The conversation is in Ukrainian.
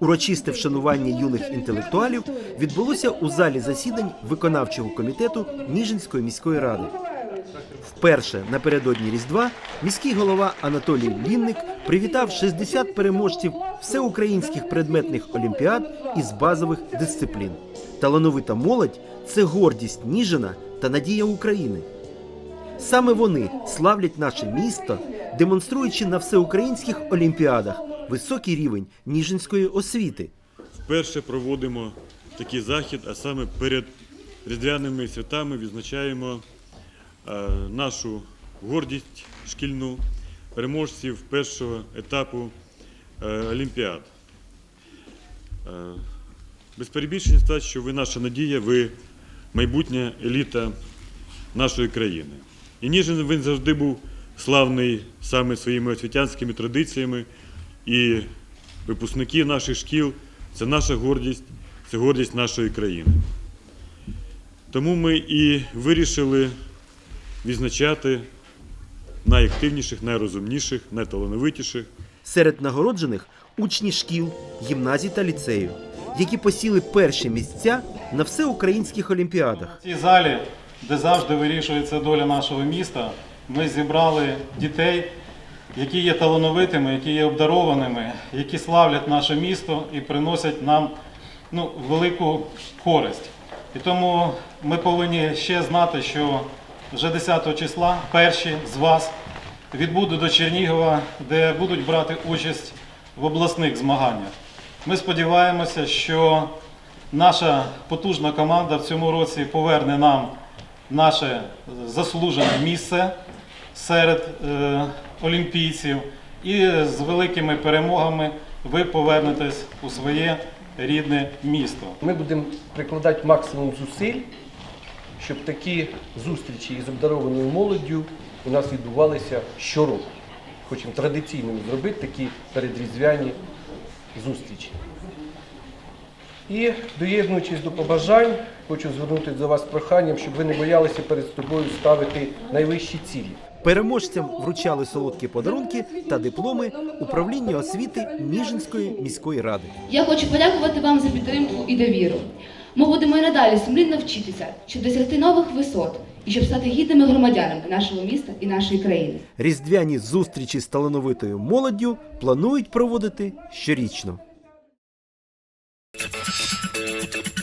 Урочисте вшанування юних інтелектуалів відбулося у залі засідань виконавчого комітету Ніжинської міської ради. Вперше напередодні Різдва міський голова Анатолій Лінник привітав 60 переможців всеукраїнських предметних олімпіад із базових дисциплін. Талановита молодь це гордість Ніжина та надія України. Саме вони славлять наше місто, демонструючи на всеукраїнських олімпіадах високий рівень ніжинської освіти. Вперше проводимо такий захід, а саме перед різдвяними святами відзначаємо е, нашу гордість шкільну переможців першого етапу е, Олімпіад. Е, Без перебільшення сказати, що ви наша надія, ви майбутня еліта нашої країни. І Ніжин він завжди був славний саме своїми освітянськими традиціями, і випускники наших шкіл це наша гордість, це гордість нашої країни. Тому ми і вирішили відзначати найактивніших, найрозумніших, найталановитіших Серед нагороджених учні шкіл, гімназій та ліцею, які посіли перші місця на всеукраїнських олімпіадах. В цій залі, де завжди вирішується доля нашого міста, ми зібрали дітей, які є талановитими, які є обдарованими, які славлять наше місто і приносять нам ну, велику користь. І тому ми повинні ще знати, що вже 10 числа перші з вас відбудуть до Чернігова, де будуть брати участь в обласних змаганнях. Ми сподіваємося, що наша потужна команда в цьому році поверне нам наше заслужене місце серед е, олімпійців, і з великими перемогами ви повернетесь у своє рідне місто. Ми будемо прикладати максимум зусиль, щоб такі зустрічі із обдарованою молоддю у нас відбувалися щороку. Хочемо традиційними зробити такі передріздвяні зустрічі. І доєднуючись до побажань, хочу звернутися до вас з проханням, щоб ви не боялися перед собою ставити найвищі цілі. Переможцям вручали солодкі подарунки та дипломи управління освіти Ніжинської міської ради. Я хочу подякувати вам за підтримку і довіру. Ми будемо і надалі сумлінно вчитися, щоб досягти нових висот і щоб стати гідними громадянами нашого міста і нашої країни. Різдвяні зустрічі з талановитою молоддю планують проводити щорічно. Música